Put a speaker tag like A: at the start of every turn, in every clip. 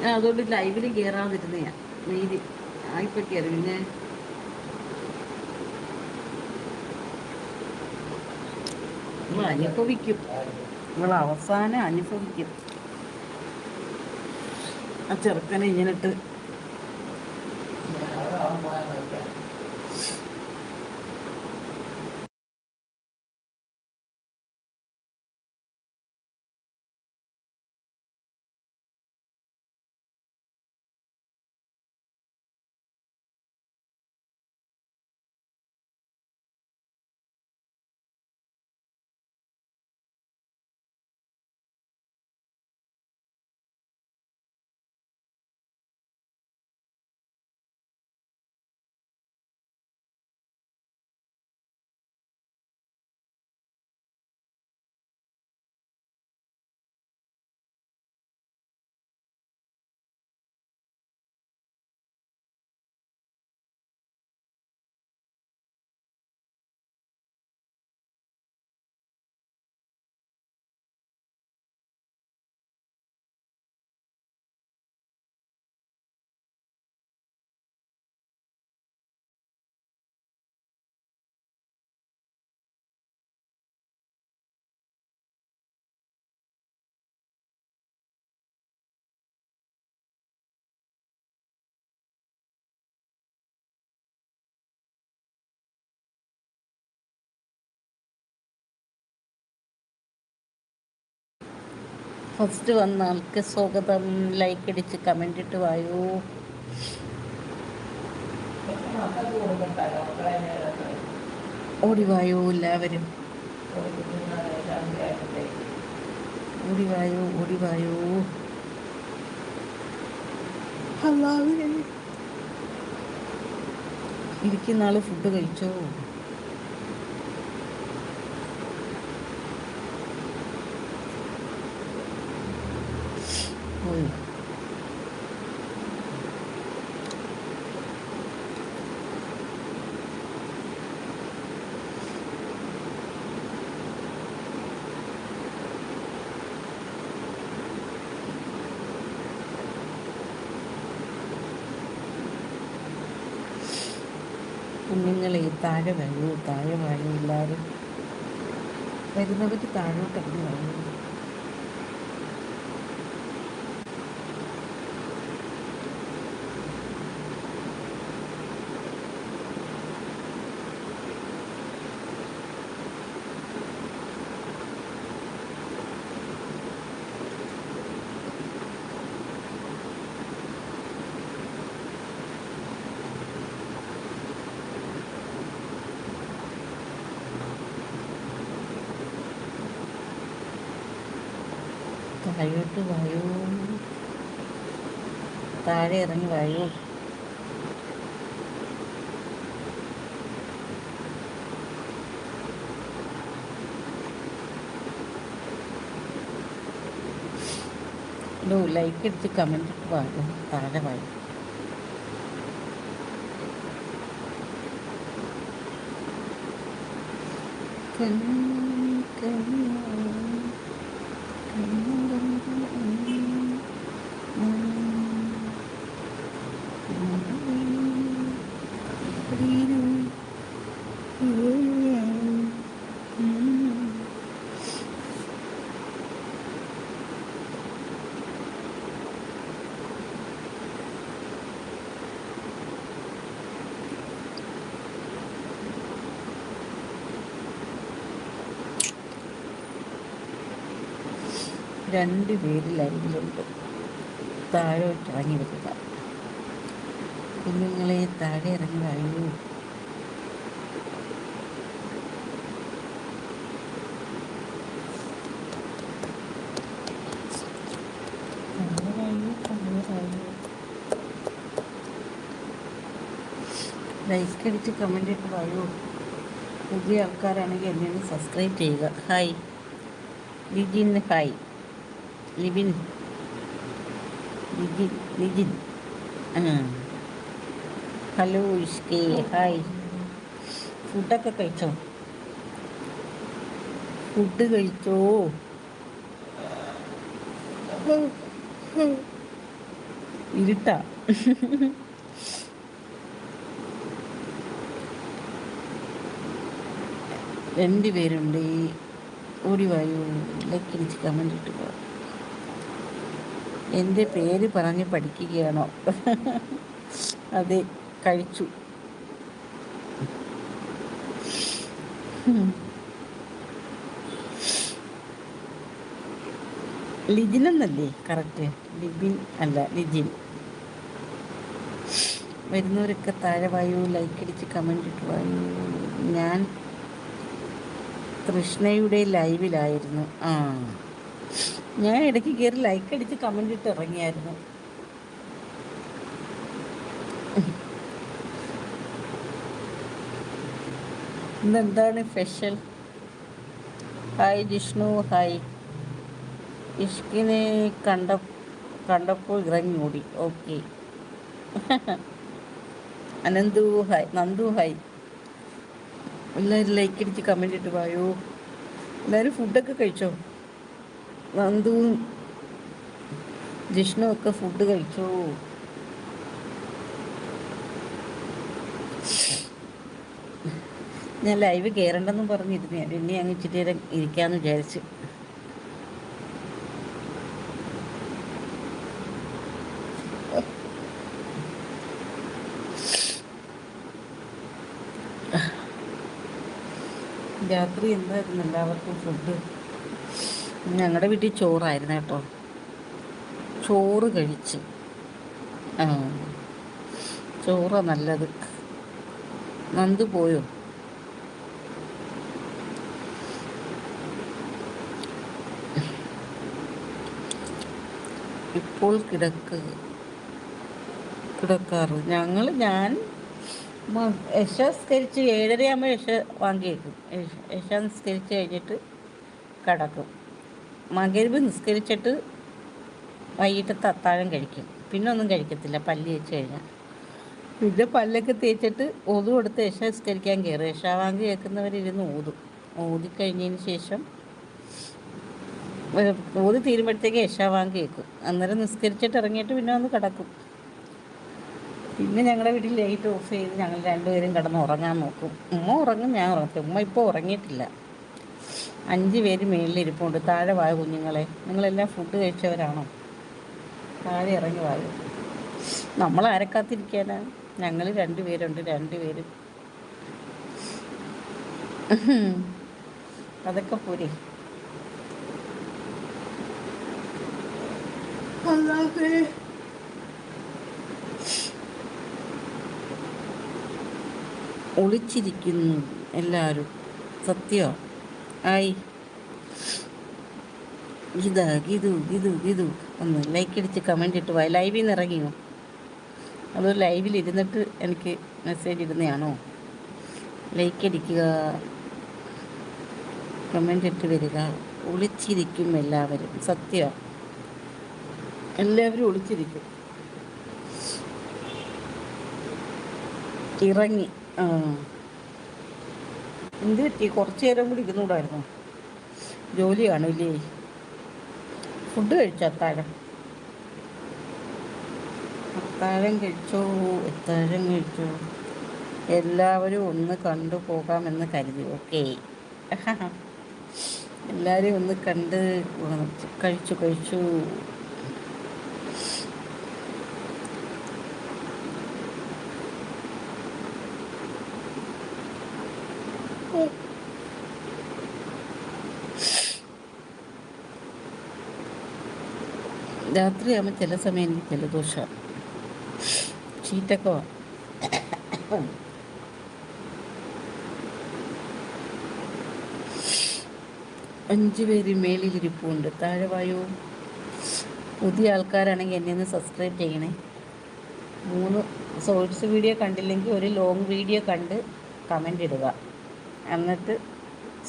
A: ഞാൻ അതുകൊണ്ട് ലൈവിൽ കയറാതിരുന്ന ഞാൻ. മെയിൻ ആയിപ്പോ കയറി പിന്നെ അനുഭവിക്കും നമ്മൾ അവസാനം അനുഭവിക്കും ആ ചെറുക്കനെ ഇങ്ങനിട്ട് ഫസ്റ്റ് വന്ന ആൾക്ക് സ്വാഗതം ലൈക്ക് അടിച്ച് കമന്റ് ഇട്ട് വായോ. ഓടി വായൂ എല്ലാവരും. ഓടി വായൂ ഓടി വായൂ. ഇരിക്കുന്ന ആൾ ഫുഡ് കഴിച്ചോ പോയി കുഞ്ഞുങ്ങളെ താഴെ വരൂ താഴെ വരൂ എല്ലാവരും വരുന്നവർ താഴോട്ടിറങ്ങി വരൂ താഴോട്ട് വായൂ താഴെ ഇറങ്ങി ഹലോ ലൈക്ക് എടുത്ത് കമന്റ് ഇട്ട് വായൂ. താഴെ വായൂ. രണ്ട് പേര് ലൈനിലുണ്ട് താഴോട്ട് ഇറങ്ങി വരിക. കുഞ്ഞുങ്ങളെ താഴെ ഇറങ്ങി വരൂ. ലൈക്ക് അടിച്ച് കമന്റ് ഇട്ട് പറയൂ. പുതിയ ആൾക്കാരാണെങ്കിൽ എന്നെ സബ്സ്ക്രൈബ് ചെയ്യുക. ഹായ് ഡിജിന്ന് ഹായ് ലിബിൻ ലിജിൻ ലിജിൻ ആ ഹലോ ഇഷ്കേ ഹായ് ഫുഡൊക്കെ കഴിച്ചോ? ഫുഡ് കഴിച്ചോ? ഇരുട്ടാ. രണ്ട് പേരുണ്ട് ഈ ഓടി വായു ലൈക്ക് അടിച്ച് കമന്റ് ഇട്ട് പോ എന്റെ പേര് പറഞ്ഞ് പഠിക്കുകയാണോ? അതെ കഴിച്ചു. ലിജിൻ എന്നല്ലേ? കറക്റ്റ്. ലിബിൻ അല്ല ലിജിൻ. വരുന്നവരൊക്കെ താഴെ വായു ലൈക്ക് അടിച്ച് കമന്റ് ഇട്ട് വായു. ഞാൻ കൃഷ്ണയുടെ ലൈവിലായിരുന്നു ആ. ഞാൻ ഇടയ്ക്ക് കയറി ലൈക്ക് അടിച്ച് കമന്റ് ഇട്ട് ഇറങ്ങിയായിരുന്നു. ഇന്നെന്താണ് സ്പെഷ്യൽ ഹായ് ജിഷ്ണു ഹായ് ഇഷ്കിനെ കണ്ട കണ്ടപ്പോൾ ഇറങ്ങി ഓടി. Okay Ananthu hi Nandu hi എല്ലാവരും ലൈക്ക് അടിച്ച് കമന്റ് ഇട്ട് പോയോ എല്ലാവരും ഫുഡൊക്കെ കഴിച്ചോ? നന്ദുവും ജിഷ്ണു ഒക്കെ ഫുഡ് കഴിച്ചോ? ഞാൻ ലൈവ് കയറണ്ടെന്നും പറഞ്ഞിരുന്നു. പിന്നെ അങ്ങ് ഇച്ചിരി നേരം ഇരിക്കാമെന്ന് വിചാരിച്ചു. രാത്രി എന്തായിരുന്നു എല്ലാവർക്കും ഫുഡ് ഞങ്ങളുടെ വീട്ടിൽ ചോറായിരുന്നു കേട്ടോ. ചോറ് കഴിച്ച്. ആ. ചോറാ നല്ലത്. നന്ദു പോയോ? ഇപ്പോൾ കിടക്ക്. കിടക്കാറ്. ഞങ്ങൾ ഞാൻ യശസ്കരിച്ച് ഏഴരയാകുമ്പോൾ യശ വാങ്ങിയേക്കും. യശ നിസ്കരിച്ച് കഴിഞ്ഞിട്ട് കിടക്കും. മകരുവ് നിസ്കരിച്ചിട്ട് വൈകിട്ട് അത്താഴം കഴിക്കും. പിന്നെ ഒന്നും കഴിക്കത്തില്ല പല്ല് തേച്ച് കഴിഞ്ഞാൽ. പിന്നെ പല്ലൊക്കെ തേച്ചിട്ട് ഓതു കൊടുത്ത് യശ നിസ്കരിക്കാൻ കയറും. യശ വാങ്ങി കേൾക്കുന്നവരിരുന്ന് ഓതും. ഓതിക്കഴിഞ്ഞതിന് ശേഷം ഓതി തീരുമ്പോഴത്തേക്ക് യശ വാങ്ങി കേൾക്കും. അന്നേരം നിസ്കരിച്ചിട്ട് ഇറങ്ങിയിട്ട് പിന്നെ ഒന്ന് കിടക്കും. പിന്നെ ഞങ്ങളുടെ വീട്ടിൽ ലൈറ്റ് ഓഫ് ചെയ്ത് ഞങ്ങൾ രണ്ടുപേരും കിടന്ന് ഉറങ്ങാൻ നോക്കും. ഉമ്മ ഉറങ്ങും ഞാൻ ഉറങ്ങും ഉമ്മ ഇപ്പോൾ ഉറങ്ങിയിട്ടില്ല. അഞ്ച് പേര് മേളിലിരിപ്പുണ്ട് താഴെ വായ കുഞ്ഞുങ്ങളെ. നിങ്ങളെല്ലാം ഫുഡ് കഴിച്ചവരാണോ? താഴെ ഇറങ്ങി വായു. നമ്മൾ ആരെ കാത്തിരിക്കാനാ ഞങ്ങൾ രണ്ടുപേരുണ്ട് രണ്ടുപേരും അതൊക്കെ പോരെ. അല്ലാതെ ഒളിച്ചിരിക്കുന്നു എല്ലാവരും. സത്യോ? ആയി ഇതാ ഗിതു ഗിതു ഗിതു ഒന്ന് ലൈക്ക് അടിച്ച് കമന്റ് ഇട്ട് പോയി ലൈവിൽ നിന്ന് ഇറങ്ങിയോ? അത് ലൈവിൽ ഇരുന്നിട്ട് എനിക്ക് മെസ്സേജ് ഇടുന്നതാണോ ലൈക്ക് അടിക്കുക. കമന്റ് ഇട്ട് വരിക. ഒളിച്ചിരിക്കും എല്ലാവരും. സത്യം. എല്ലാവരും ഒളിച്ചിരിക്കും. ഇറങ്ങി. ആ. എന്ത് പറ്റി? കുറച്ച് നേരം കൂടി ഇരുന്നൂടായിരുന്നു. ജോലി കാണില്ലേ? ഫുഡ് കഴിച്ചോ അത്താഴം? അത്താഴം കഴിച്ചോ? അത്താഴം കഴിച്ചോ? എല്ലാവരും ഒന്ന് കണ്ടു പോകാമെന്ന് കരുതി. ഓക്കെ. എല്ലാവരും ഒന്ന് കണ്ട് കഴിച്ചു കഴിച്ചു. രാത്രിയാകുമ്പോൾ ചില സമയം എനിക്ക് ജലദോഷമാണ് ചീറ്റൊക്കെ അഞ്ച് പേര് മേലിലിരിപ്പുണ്ട്. താഴെ വായു? പുതിയ ആൾക്കാരാണെങ്കിൽ എന്നെ ഒന്ന് സബ്സ്ക്രൈബ് ചെയ്യണേ. മൂന്ന് ഷോർട്സ് വീഡിയോ കണ്ടില്ലെങ്കിൽ ഒരു ലോങ് വീഡിയോ കണ്ട് കമന്റ് ഇടുക. എന്നിട്ട്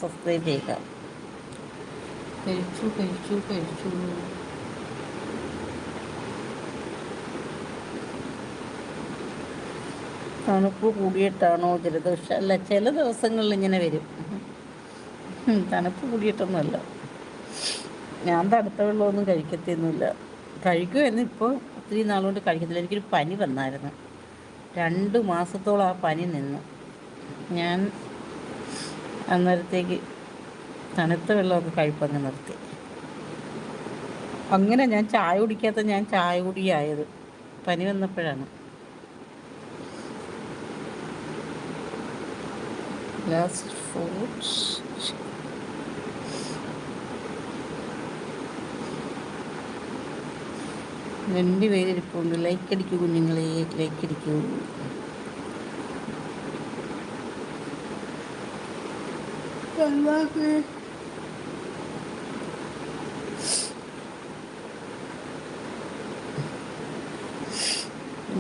A: സബ്സ്ക്രൈബ് ചെയ്യുക. കഴിച്ചു കഴിച്ചു കഴിച്ചു. തണുപ്പ് കൂടിയിട്ടാണോ ജലദോഷം? അല്ല ചില ദിവസങ്ങളിൽ ഇങ്ങനെ വരും. തണുപ്പ് കൂടിയിട്ടൊന്നുമല്ല. ഞാൻ തണുത്ത വെള്ളമൊന്നും കഴിക്കത്തൊന്നുമില്ല കഴിക്കുമെന്ന് ഇപ്പോൾ ഒത്തിരി നാളുകൊണ്ട് കഴിക്കത്തില്ല. എനിക്കൊരു പനി വന്നായിരുന്നു. രണ്ട് മാസത്തോളം ആ പനി നിന്നു. ഞാൻ അന്നേരത്തേക്ക് തണുത്ത വെള്ളമൊക്കെ കഴിപ്പങ്ങ് നിർത്തി. അങ്ങനെ ഞാൻ ചായ കുടിക്കാത്ത ഞാൻ ചായ കുടിയായത്. പനി വന്നപ്പോഴാണ്. ലാസ്റ്റ് ഫ്രൂട്ട്സ് രണ്ട് പേരിരിപ്പുണ്ട് ലൈക്ക് അടിക്കൂ കുഞ്ഞുങ്ങളെ. ലൈക്ക് അടിക്കൂ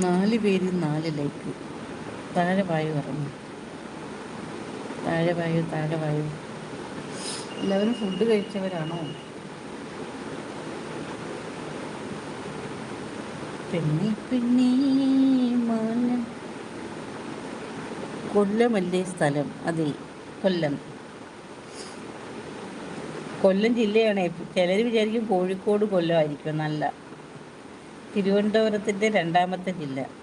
A: നാല് പേര് നാല് ലൈക്ക്. താഴെ വായു പറഞ്ഞു താഴെ വായു താഴെ വായു. എല്ലാവരും ഫുഡ് കഴിച്ചവരാണോ? പെണ്ണി പെണ്ണി കൊല്ലമല്ലേ സ്ഥലം? അതെ കൊല്ലം. കൊല്ലം ജില്ലയാണ്. ചിലർ വിചാരിക്കും കോഴിക്കോട് കൊല്ലമായിരിക്കും. നല്ല. തിരുവനന്തപുരത്തിന്റെ രണ്ടാമത്തെ ജില്ല.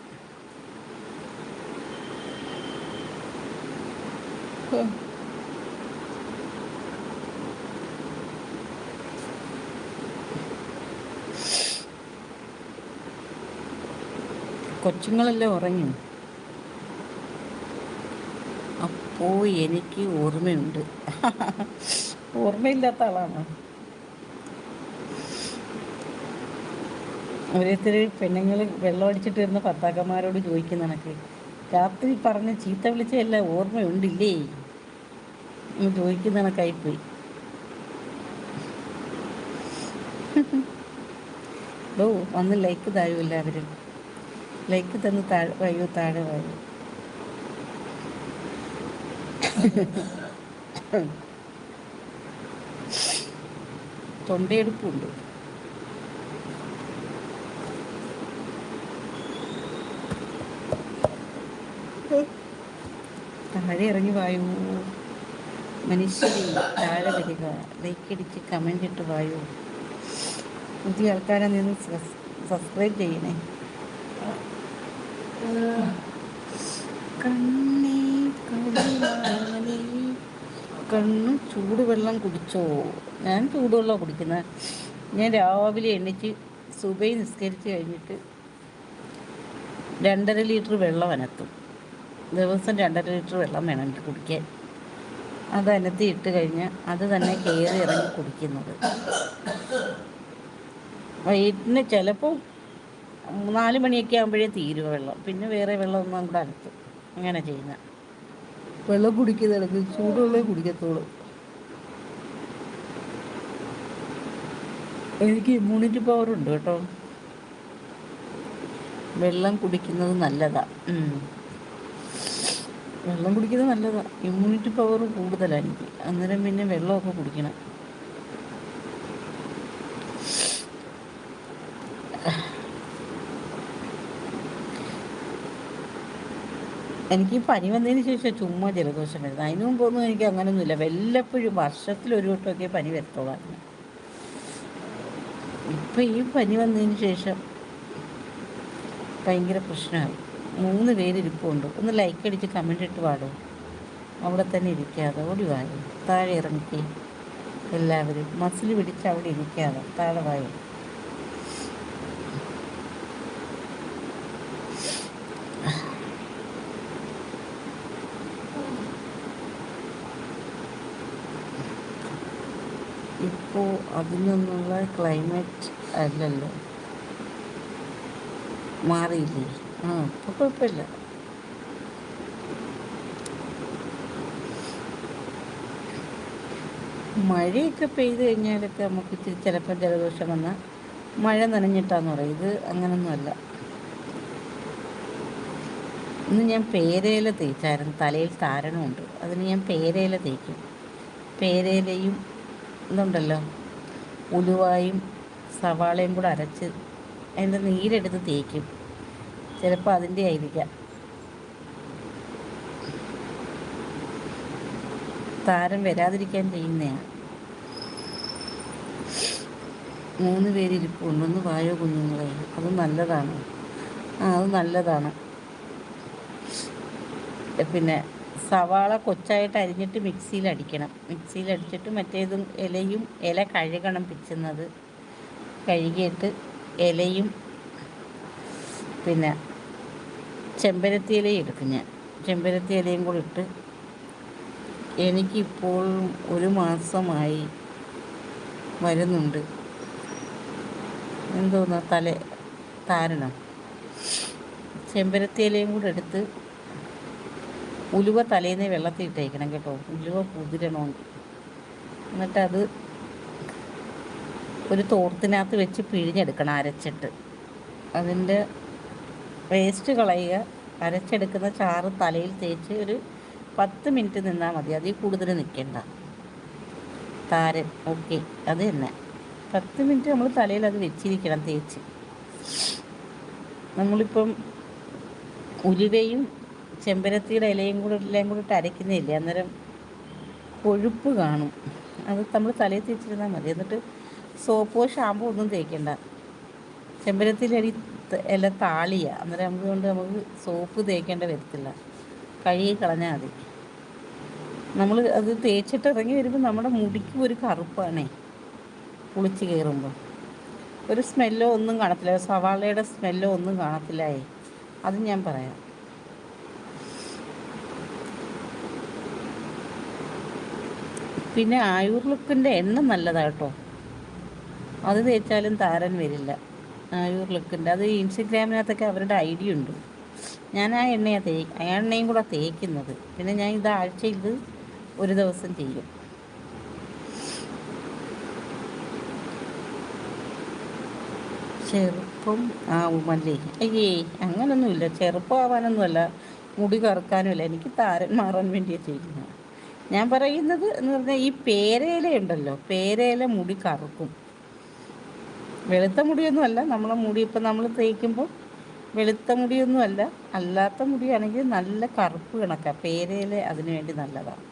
A: കൊച്ചുങ്ങളെല്ലാം ഉറങ്ങി. അപ്പോ എനിക്ക് ഓർമ്മയുണ്ട്. ഓർമ്മയില്ലാത്ത ആളാണ്. ഓരോരുത്തർ പെണ്ണുങ്ങൾ വെള്ളം അടിച്ചിട്ട് വരുന്ന ഭർത്താക്കന്മാരോട് ചോദിക്കുന്ന കണക്ക്. രാത്രി പറഞ്ഞ് ചീത്ത വിളിച്ചല്ല ഓർമ്മയുണ്ടില്ലേ എന്ന് ചോദിക്കുന്ന കണക്കായിപ്പോയി ഓ ഒന്ന് ലൈക്ക് താഴും എല്ലാവരും? ലൈക്ക് തന്ന് താഴെ വായു താഴെ വായു? തൊണ്ടയെടുപ്പുണ്ട്. താഴെ ഇറങ്ങി വായു? മനുഷ്യരെ താഴെ വരിക ലൈക്കടിച്ച് കമന്റ് ഇട്ട് വായു? പുതിയ ആൾക്കാരെ നിന്ന് സബ്സ്ക്രൈബ് ചെയ്യണേ. കണ്ണേ കണ്ണ് ചൂടുവെള്ളം കുടിച്ചോ? ഞാൻ ചൂടുവെള്ളം കുടിക്കുന്നത്. ഞാൻ രാവിലെ എണ്ണിച്ച് സുബൈ നിസ്കരിച്ച് കഴിഞ്ഞിട്ട് രണ്ടര ലിറ്റർ വെള്ളം അനത്തും. ദിവസം രണ്ടര ലിറ്റർ വെള്ളം വേണം എനിക്ക് കുടിക്കാൻ. അത് അനത്തി ഇട്ട് കഴിഞ്ഞ് അത് തന്നെ കയറി ഇറങ്ങി കുടിക്കുന്നത്. വൈകിട്ടിന് ചിലപ്പോൾ നാല് മണിയൊക്കെ ആകുമ്പോഴേ തീരുവ വെള്ളം. പിന്നെ വേറെ വെള്ളമൊന്നും കൂടെ അനത്തും. അങ്ങനെ ചെയ്യുന്ന. വെള്ളം കുടിക്കുന്നിടക്ക് ചൂടുവെള്ളം കുടിക്കത്തുള്ളൂ. എനിക്ക് ഇമ്മ്യൂണിറ്റി പവർ ഉണ്ട് കേട്ടോ. വെള്ളം കുടിക്കുന്നത് നല്ലതാ. വെള്ളം കുടിക്കുന്നത് നല്ലതാണ് ഇമ്മ്യൂണിറ്റി പവർ കൂടുതലാണ് എനിക്ക് അന്നേരം പിന്നെ വെള്ളമൊക്കെ കുടിക്കണം. എനിക്ക് പനി വന്നതിന് ശേഷം ചുമ്മാ ജലദോഷം വരുന്നത് അതിനു മുമ്പൊന്നും എനിക്ക് അങ്ങനെയൊന്നുമില്ല വല്ലപ്പോഴും വർഷത്തിൽ ഒരു വട്ടമൊക്കെ പനി വരത്തോളായിരുന്നു ഇപ്പം ഈ പനി വന്നതിന് ശേഷം ഭയങ്കര പ്രശ്നമായി. മൂന്ന് പേര് ഇരിപ്പുണ്ട് ഒന്ന് ലൈക്ക് അടിച്ച് കമന്റ് ഇട്ട് പാടും. അവിടെ തന്നെ ഇരിക്കാതെ ഓടി വായു താഴെ ഇറങ്ങി എല്ലാവരും മസിൽ പിടിച്ച് അവിടെ ഇരിക്കാതെ താഴെ വായും ഇപ്പോൾ അതിനൊന്നുള്ള ക്ലൈമറ്റ് അല്ലല്ലോ. മാറിയില്ലേ? ആ കുഴപ്പമില്ല. മഴയൊക്കെ പെയ്ത് കഴിഞ്ഞാലൊക്കെ നമുക്ക് ചിലപ്പോൾ ജലദോഷം വന്നാൽ മഴ നനഞ്ഞിട്ടാന്ന് പറയും. ഇത് അങ്ങനൊന്നുമല്ല. ഇന്ന് ഞാൻ പേരയില തേച്ചായിരുന്നു. തലയിൽ താരണമുണ്ട്. അതിന് ഞാൻ പേരയില തേക്കും. പേരയിലയും ഇതുണ്ടല്ലോ. ഉലുവായും സവാളയും കൂടെ അരച്ച് അതിന്റെ നീരെടുത്ത് തേക്കും. ചിലപ്പോൾ അതിന്റെ ആയിരിക്കാം. താരം വരാതിരിക്കാൻ ചെയ്യുന്നതാണ് മൂന്ന് പേര് ഇരിപ്പുണ്ട്. ഒന്ന് വായോ കുഞ്ഞുങ്ങളെ. അത് നല്ലതാണ്. ആ അത് നല്ലതാണ്. പിന്നെ സവാള കൊച്ചായിട്ട് അരിഞ്ഞിട്ട് മിക്സിയിൽ അടിക്കണം. മിക്സിയിൽ അടിച്ചിട്ട് മറ്റേതും ഇലയും ഇല കഴുകണം പിച്ചുന്നത്. കഴുകിയിട്ട് ഇലയും പിന്നെ ചെമ്പരത്തി ഇലയും എടുക്കും ഞാൻ. ചെമ്പരത്തി ഇലയും കൂടി ഇട്ട് എനിക്കിപ്പോൾ ഒരു മാസമായി വരുന്നുണ്ട്. എന്തോന്ന തല താരണം. ചെമ്പരത്തി ഇലയും കൂടെ എടുത്ത് ഉലുവ തലേന്ന് വെള്ളത്തിൽ ഇട്ടേക്കണം കേട്ടോ. ഉലുവ കുതിരണമെങ്കിൽ. എന്നിട്ടത് ഒരു തോർത്തിനകത്ത് വെച്ച് പിഴിഞ്ഞെടുക്കണം അരച്ചിട്ട്. അതിന്റെ വേസ്റ്റ് കളയുക അരച്ചെടുക്കുന്ന ചാറ് തലയിൽ തേച്ച് ഒരു പത്ത് മിനിറ്റ് നിന്നാൽ മതി. അതിൽ കൂടുതൽ നിൽക്കേണ്ട. താരൻ ഓക്കെ അത് തന്നെ. പത്ത് മിനിറ്റ് നമ്മൾ തലയിൽ അത് വെച്ചിരിക്കണം തേച്ച്. നമ്മളിപ്പം ഉലുവയും ചെമ്പരത്തിയുടെ ഇലയും കൂടെ എല്ലാം കൂടെ ഇട്ട് അരയ്ക്കുന്നില്ലേ? അന്നേരം കൊഴുപ്പ് കാണും. അത് നമ്മൾ തലയിൽ തേച്ചിരുന്നാൽ മതി. എന്നിട്ട് സോപ്പോ ഷാമ്പോ ഒന്നും തേക്കണ്ട. ചെമ്പരത്തിയിലെ അരി ഇല താളിയ. അന്നേരം നമുക്ക് കൊണ്ട് നമുക്ക് സോപ്പ് തേക്കേണ്ട വരത്തില്ല. കഴുകി കളഞ്ഞാൽ മതി. നമ്മൾ അത് തേച്ചിട്ട് ഇറങ്ങി വരുമ്പോൾ നമ്മുടെ മുടിക്ക് ഒരു കറുപ്പാണേ. കുളിച്ച് കയറുമ്പോൾ ഒരു സ്മെല്ലോ ഒന്നും കാണത്തില്ല. സവാളയുടെ സ്മെല്ലോ ഒന്നും കാണത്തില്ലായേ അത് ഞാൻ പറയാം. പിന്നെ ആയുർലുക്കിന്റെ എണ്ണ നല്ലതാട്ടോ അത് തേച്ചാലും താരൻ വരില്ല. ആയുർ ലുക്കുണ്ട് അത് ഇൻസ്റ്റഗ്രാമിനകത്തൊക്കെ അവരുടെ ഐഡിയ ഉണ്ട്. ഞാൻ ആ എണ്ണയാണ് തേ ആ എണ്ണയും കൂടെ തേക്കുന്നത്. പിന്നെ ഞാൻ ഇത് ആഴ്ചയിൽ ഒരു ദിവസം ചെയ്യും. ചെറുപ്പം ആവുമല്ലേ അയ്യേ അങ്ങനൊന്നുമില്ല. ചെറുപ്പമാവാനൊന്നുമല്ല മുടി കറുക്കാനുമില്ല എനിക്ക് താരൻ മാറാൻ വേണ്ടിയാണ് ചെയ്യുന്നത്. ഞാൻ പറയുന്നത് എന്ന് പറഞ്ഞാൽ ഈ പേരയില ഉണ്ടല്ലോ. പേരയില മുടി കറുക്കും. വെളുത്ത മുടിയൊന്നുമല്ല. നമ്മളെ മുടി ഇപ്പം നമ്മൾ തേക്കുമ്പോൾ വെളുത്ത മുടിയൊന്നുമല്ല. അല്ലാത്ത മുടിയാണെങ്കിൽ നല്ല കറുപ്പ് കണക്കാണ് പേരയിൽ അതിനു വേണ്ടി നല്ലതാണ്.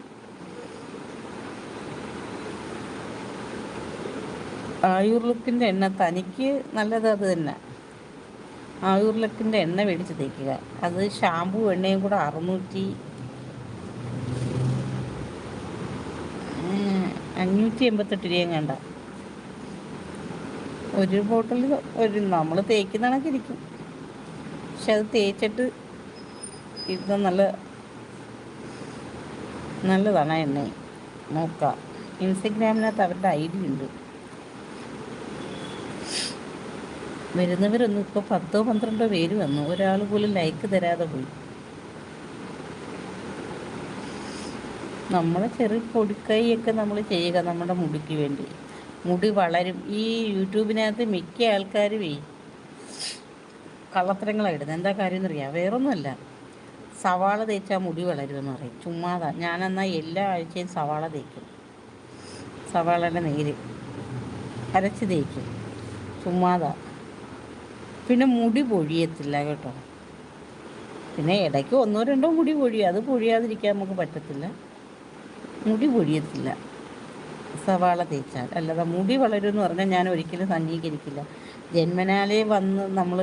A: ആയുർ ലുക്കിന്റെ എണ്ണ തനിക്ക് നല്ലത് അത് തന്നെ. ആയുർ ലുക്കിന്റെ എണ്ണ മേടിച്ച് തേക്കുക. അത് ഷാമ്പു എണ്ണയും കൂടെ അറുന്നൂറ്റി അഞ്ഞൂറ്റി എൺപത്തെട്ട് രൂപയും കണ്ട ഒരു ബോട്ടിൽ ഒരു നമ്മൾ തേക്കുന്ന കണക്കിരിക്കും. പക്ഷെ അത് തേച്ചിട്ട് ഇരുന്ന് നല്ല നല്ലതാണ് എണ്ണ. നോക്കാം. ഇൻസ്റ്റഗ്രാമിനകത്ത് അവരുടെ ഐ ഡി ഉണ്ട്. വരുന്നവരൊന്നും ഇപ്പോൾ പത്തോ പന്ത്രണ്ടോ പേര് വന്നു. ഒരാൾ പോലും ലൈക്ക് തരാതെ പോയി. നമ്മളെ ചെറിയ പൊടിക്കൈയൊക്കെ നമ്മൾ ചെയ്യുക നമ്മുടെ മുടിക്ക് വേണ്ടി. മുടി വളരും. ഈ യൂട്യൂബിനകത്ത് മിക്ക ആൾക്കാരും കള്ളത്തരങ്ങളാണ് ഇടുന്നത് എന്താ കാര്യം എന്നറിയാം വേറൊന്നുമല്ല. സവാള തേച്ചാൽ മുടി വളരുമെന്ന് പറയും. ചുമ്മാതാ. ഞാനെന്നാൽ എല്ലാ ആഴ്ചയും സവാള തേക്കും. സവാളയുടെ നീര് അരച്ച് തേക്കും. ചുമ്മാതാ. പിന്നെ മുടി പൊഴിയത്തില്ല കേട്ടോ. പിന്നെ ഇടയ്ക്ക് ഒന്നോ രണ്ടോ മുടി പൊഴിയും. അത് പൊഴിയാതിരിക്കാൻ നമുക്ക് പറ്റത്തില്ല. മുടി പൊഴിയത്തില്ല. സവാള തേച്ചാൽ. അല്ലാതെ മുടി വളരും എന്ന് പറഞ്ഞാൽ ഞാൻ ഒരിക്കലും അംഗീകരിക്കില്ല ജന്മനാലേ വന്ന് നമ്മൾ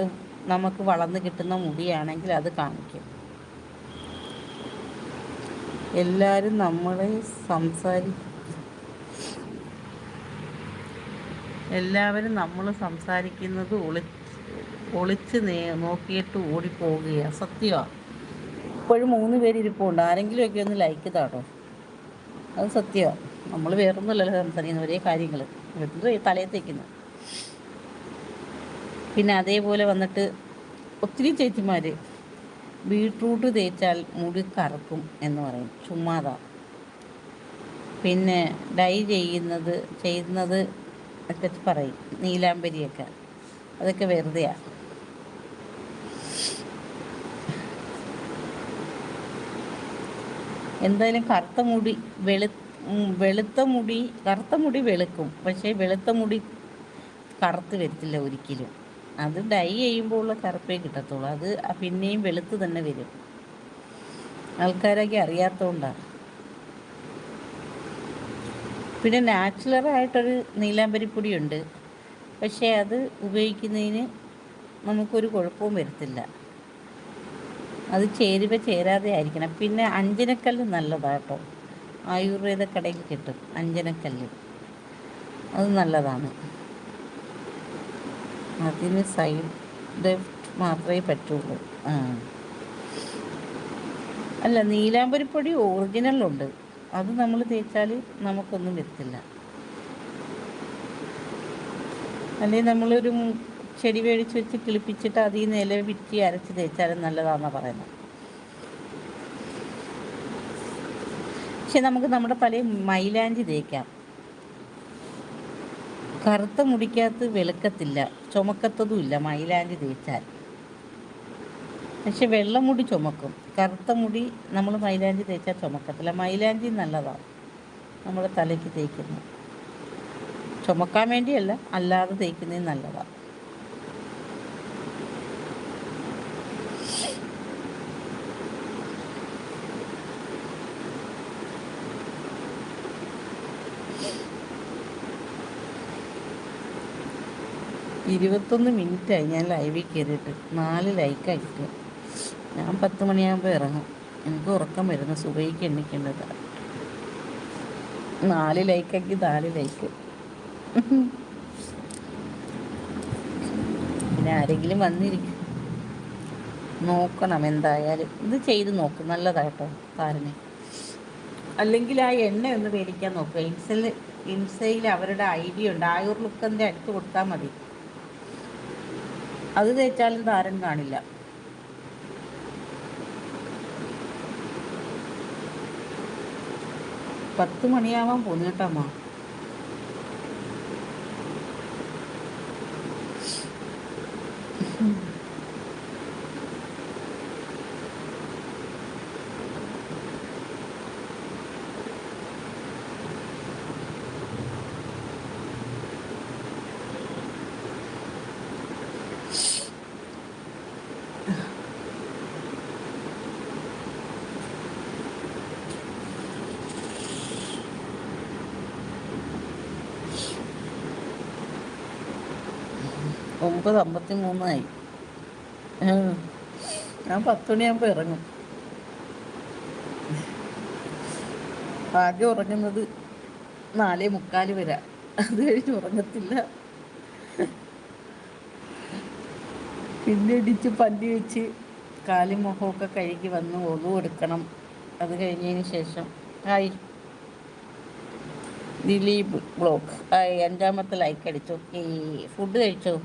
A: നമുക്ക് വളർന്ന് കിട്ടുന്ന മുടിയാണെങ്കിൽ അത് കാണിക്കും. എല്ലാവരും നമ്മളെ സംസാരി എല്ലാവരും നമ്മൾ സംസാരിക്കുന്നത് ഒളി ഒളിച്ച് നേ നോക്കിയിട്ട് ഓടിപ്പോവുകയാണ് സത്യമാണ് ഇപ്പോഴും മൂന്ന് പേര് ഇരിപ്പുണ്ട്. ആരെങ്കിലുമൊക്കെ ഒന്ന് ലൈക്ക് താട്ടോ അത് സത്യമാണ് നമ്മൾ വേറൊന്നുമല്ലല്ലോ സംസാരിക്കുന്ന ഒരേ കാര്യങ്ങൾ വെറുതെ തലയിൽ തേക്കുന്നത് പിന്നെ അതേപോലെ വന്നിട്ട് ഒത്തിരി ചേച്ചിമാർ ബീട്രൂട്ട് തേച്ചാൽ മുടി കറക്കും എന്ന് പറയും. ചുമ്മാതാ. പിന്നെ ഡൈ ചെയ്യുന്നത് ചെയ്യുന്നത് ഒക്കെ പറയും. നീലാംബരിയൊക്കെ. അതൊക്കെ വെറുതെയാണ് എന്തായാലും കറുത്ത മുടി വെളു വെളുത്ത മുടി കറുത്ത മുടി വെളുക്കും. പക്ഷേ വെളുത്ത മുടി കറുത്ത് വരത്തില്ല ഒരിക്കലും. അത് ഡൈ ചെയ്യുമ്പോൾ ഉള്ള കറുപ്പേ കിട്ടത്തുള്ളൂ. അത് പിന്നെയും വെളുത്ത് തന്നെ വരും. ആൾക്കാരൊക്കെ അറിയാത്തതുകൊണ്ടാണ് പിന്നെ നാച്ചുറലായിട്ടൊരു നീലാമ്പരിപ്പൊടിയുണ്ട് പക്ഷേ അത് ഉപയോഗിക്കുന്നതിന് നമുക്കൊരു കുഴപ്പവും വരത്തില്ല. അത് ചേരുവ ചേരാതെ ആയിരിക്കണം. പിന്നെ അഞ്ചിനക്കല്ല് നല്ലതാട്ടോ. ആയുർവേദ കടയിൽ കിട്ടും. അഞ്ജനക്കല്ല് അത് നല്ലതാണ്. അതിന് സൈഡ് എഫക്റ്റ് മാത്രമേ പറ്റുള്ളൂ. ആ. അല്ല നീലാമ്പരിപ്പൊടി ഒറിജിനലുണ്ട് അത് നമ്മൾ തേച്ചാൽ നമുക്കൊന്നും വരത്തില്ല. അല്ലെങ്കിൽ നമ്മളൊരു ചെടി മേടിച്ച് വെച്ച് കിളിപ്പിച്ചിട്ട് അതിൽ നിന്ന് വിറ്റി അരച്ച് തേച്ചാലും നല്ലതാണെന്നാണ് പറയുന്നത്. പക്ഷെ നമുക്ക് നമ്മുടെ പല മൈലാഞ്ചി തേക്കാം. കറുത്ത മുടിക്കകത്ത് വെളുക്കത്തില്ല ചുമക്കത്തതും ഇല്ല മൈലാഞ്ചി തേച്ചാൽ. പക്ഷെ വെള്ളമുടി ചുമക്കും. കറുത്ത മുടി നമ്മൾ മൈലാഞ്ചി തേച്ചാൽ ചുമക്കത്തില്ല. മൈലാഞ്ചി നല്ലതാണ്. നമ്മുടെ തലയ്ക്ക് തേക്കുന്നത്. ചുമക്കാൻ വേണ്ടിയല്ല അല്ലാതെ തേക്കുന്നത് നല്ലതാണ്. ഇരുപത്തൊന്ന് മിനിറ്റായി ഞാൻ ലൈവിൽ കയറിയിട്ട് നാല് ലൈക്ക് ആയിട്ട് ഞാൻ പത്ത് മണിയാകുമ്പോൾ ഇറങ്ങും. എനിക്ക് ഉറക്കം വരുന്നു. സുഖയ്ക്ക് എണ്ണിക്കേണ്ടത്. നാല് ലൈക്കാക്കി നാല് ലൈക്ക് പിന്നെ ആരെങ്കിലും വന്നിരിക്കും. നോക്കണം എന്തായാലും. ഇത് ചെയ്ത് നോക്കും. നല്ലതായിട്ടോ താരനെ അല്ലെങ്കിൽ ആ എണ്ണ ഒന്ന് മേടിക്കാൻ നോക്കുക ഇൻസൽ ഇൻസയിൽ അവരുടെ ഐ ഡി ഉണ്ട്. ആയുർ ലുക്കന്റെ അടുത്ത് കൊടുത്താൽ മതി. അത് തേച്ചാലും താരൻ കാണില്ല. പത്ത് മണിയാവാൻ പോന്നു കേട്ടമ്മ ഒമ്പത് അമ്പത്തി മൂന്നായി ഞാൻ പത്ത് മണിയാകുമ്പോൾ ഇറങ്ങും. ആദ്യം ഉറങ്ങുന്നത് നാലേ മുക്കാൽ വരെ. അത് കഴിഞ്ഞ് ഉറങ്ങത്തില്ല. പിന്നെ ഇടിച്ച് പല്ലി വെച്ച് കാലും മുഖമൊക്കെ കഴുകി വന്ന് ഒതു എടുക്കണം അത് കഴിഞ്ഞതിന് ശേഷം ആയി. ദിലീപ് ബ്ലോക്ക്. ആയി. അഞ്ചാമത്തെ ലൈക്ക് അടിച്ചു. ഓക്കെ ഫുഡ് കഴിച്ചോ?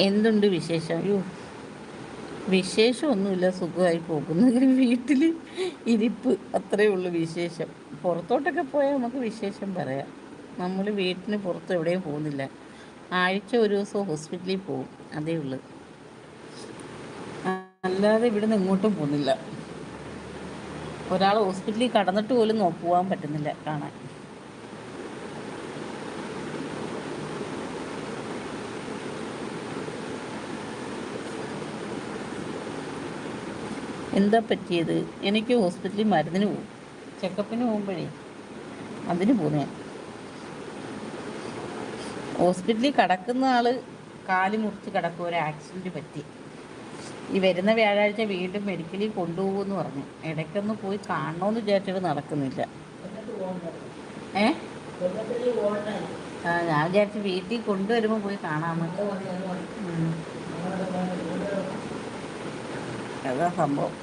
A: എന്തുണ്ട് വിശേഷം? അയ്യോ വിശേഷമൊന്നുമില്ല സുഖമായി പോകുന്നു. വീട്ടിൽ ഇരിപ്പ് അത്രയേ ഉള്ളൂ വിശേഷം. പുറത്തോട്ടൊക്കെ പോയാൽ നമുക്ക് വിശേഷം പറയാം. നമ്മൾ വീട്ടിന് പുറത്ത് എവിടെയും പോകുന്നില്ല. ആഴ്ച ഒരു ദിവസം ഹോസ്പിറ്റലിൽ പോകും അതേ ഉള്ളൂ. അല്ലാതെ ഇവിടുന്ന് എങ്ങോട്ടും പോകുന്നില്ല. ഒരാൾ ഹോസ്പിറ്റലിൽ കടന്നിട്ട് പോലും പോകാൻ പറ്റുന്നില്ല കാണാൻ. എന്താ പറ്റിയത്? എനിക്ക് ഹോസ്പിറ്റലിൽ മരുന്നിന് പോകും ചെക്കപ്പിന് പോകുമ്പോഴേ അതിന് പോകുന്നു ഞാൻ. ഹോസ്പിറ്റലിൽ കിടക്കുന്ന ആൾ കാൽ മുറിച്ച് കിടക്കും ഒരു ആക്സിഡന്റ് പറ്റി. ഈ വരുന്ന വ്യാഴാഴ്ച വീണ്ടും മെഡിക്കലിൽ കൊണ്ടുപോകുമെന്ന് പറഞ്ഞു. ഇടയ്ക്കൊന്ന് പോയി കാണണമെന്ന് വിചാരിച്ചിട്ട് നടക്കുന്നില്ല. ഏ? ഞാൻ വിചാരിച്ചു വീട്ടിൽ കൊണ്ടുവരുമ്പോൾ പോയി കാണാമെന്ന് അതാ സംഭവം.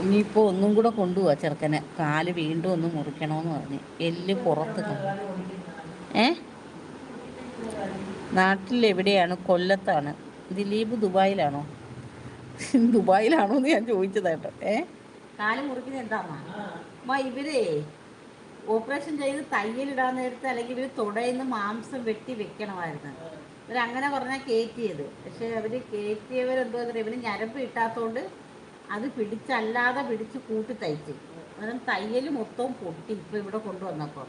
A: ഇനിയിപ്പോൾ ഒന്നും കൂടെ കൊണ്ടുപോവാ ചെറുക്കനെ. കാൽ വീണ്ടും ഒന്ന് മുറിക്കണമെന്ന് പറഞ്ഞ്. എല്ല് പുറത്ത് ഏ? നാട്ടിൽ എവിടെയാണ്? കൊല്ലത്താണ്. ദിലീപ് ദുബായിലാണോ? ദുബായിലാണോ എന്ന് ഞാൻ ചോദിച്ചതായിട്ടോ ഏ? കാൽ മുറിക്കുന്നത് എന്താണോ ഇവരേ ഓപ്പറേഷൻ ചെയ്ത് തയ്യലിടാൻ നേരത്തെ അല്ലെങ്കിൽ ഇവർ നിന്ന് മാംസം വെട്ടി വെക്കണമായിരുന്നു. ഇവരങ്ങനെ പറഞ്ഞാൽ കയറ്റിയത് പക്ഷേ അവർ കയറ്റിയവരെന്തോ ഇവന് ഞരമ്പ് കിട്ടാത്തതുകൊണ്ട് അത് പിടിച്ചല്ലാതെ പിടിച്ച് കൂട്ടി തയ്ച്ച്. അന്നേരം തയ്യൽ മൊത്തവും പൊട്ടി ഇപ്പോൾ ഇവിടെ കൊണ്ടുവന്നപ്പോൾ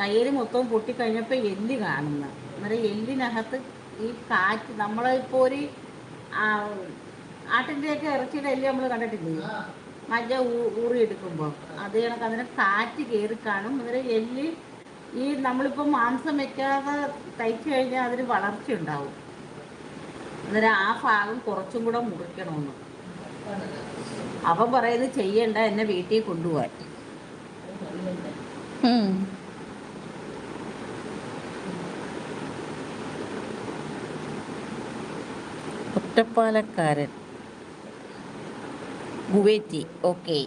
A: തയ്യൽ മൊത്തവും പൊട്ടിക്കഴിഞ്ഞപ്പോൾ എല്ല് കാണുന്ന. അന്നേരം എല്ലിനകത്ത് ഈ കാറ്റ് നമ്മളിപ്പോൾ ഒരു ആട്ടിന്റെയൊക്കെ ഇറച്ചിയുടെ എല്ല് നമ്മൾ കണ്ടിട്ടില്ലേ? മജ്ജ ഊറിയെടുക്കുമ്പോൾ അത് കണക്ക് അന്നേരം കാറ്റ് കയറി കാണും. അന്നേരം എല്ല് ഈ നമ്മളിപ്പോൾ മാംസം വെക്കാതെ തയ്ച്ചു കഴിഞ്ഞാൽ അതിന് വളർച്ച ഉണ്ടാവും. അന്നേരം ആ ഭാഗം കുറച്ചും കൂടെ മുറിക്കണമെന്ന് അപ്പം പറയുന്നത് ചെയ്യണ്ട എന്നെ വീട്ടിൽ കൊണ്ടുപോകാൻ. ഒറ്റപ്പാലക്കാരൻ. ഗുവേറ്റി ഓക്കെ.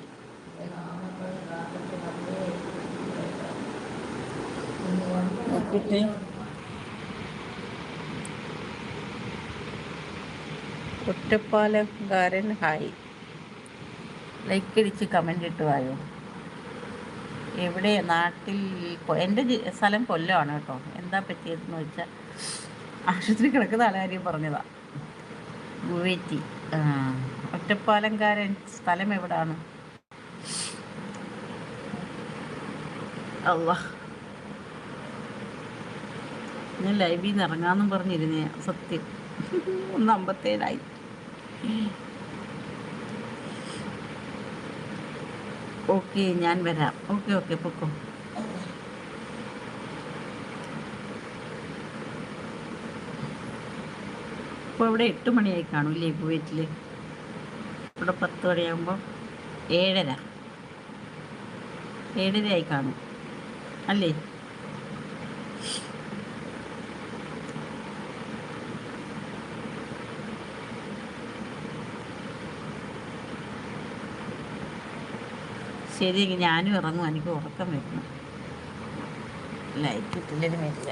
A: നോക്കട്ടെ ഒറ്റപ്പാലക്കാരൻ ഹായ്. ലൈക്ക് അടിച്ച് കമന്റ് ഇട്ട് വായോ. എവിടെ നാട്ടിൽ എന്റെ സ്ഥലം കൊല്ലമാണ് കേട്ടോ. എന്താ പറ്റിയതെന്ന് വെച്ചാൽ ആശുപത്രി കിടക്കുന്ന ആളാര്യം പറഞ്ഞതാ. ഗുവേറ്റി ഒറ്റപ്പാലംകാരൻ സ്ഥലം എവിടാണ്? അള്ളാ. ഞാൻ ലൈവിൽ നിന്ന് ഇറങ്ങാമെന്നും പറഞ്ഞിരുന്നേ. സത്യം. ഒന്ന് അമ്പത്തേഴായി. ഓക്കെ ഞാൻ വരാം. ഓക്കെ ഓക്കെ പൊക്കോ. ഇപ്പോൾ ഇവിടെ എട്ട് മണിയായി കാണൂല്ലേ വീട്ടിൽ ഇവിടെ പത്ത് മണിയാകുമ്പോൾ ഏഴര. ഏഴരയായി കാണും. അല്ലേ? ശരി ഞാനും ഇറങ്ങും. എനിക്ക് ഉറക്കം വരുന്നു ലൈറ്റ് ഇട്ടില്ലെങ്കിൽ വരില്ല.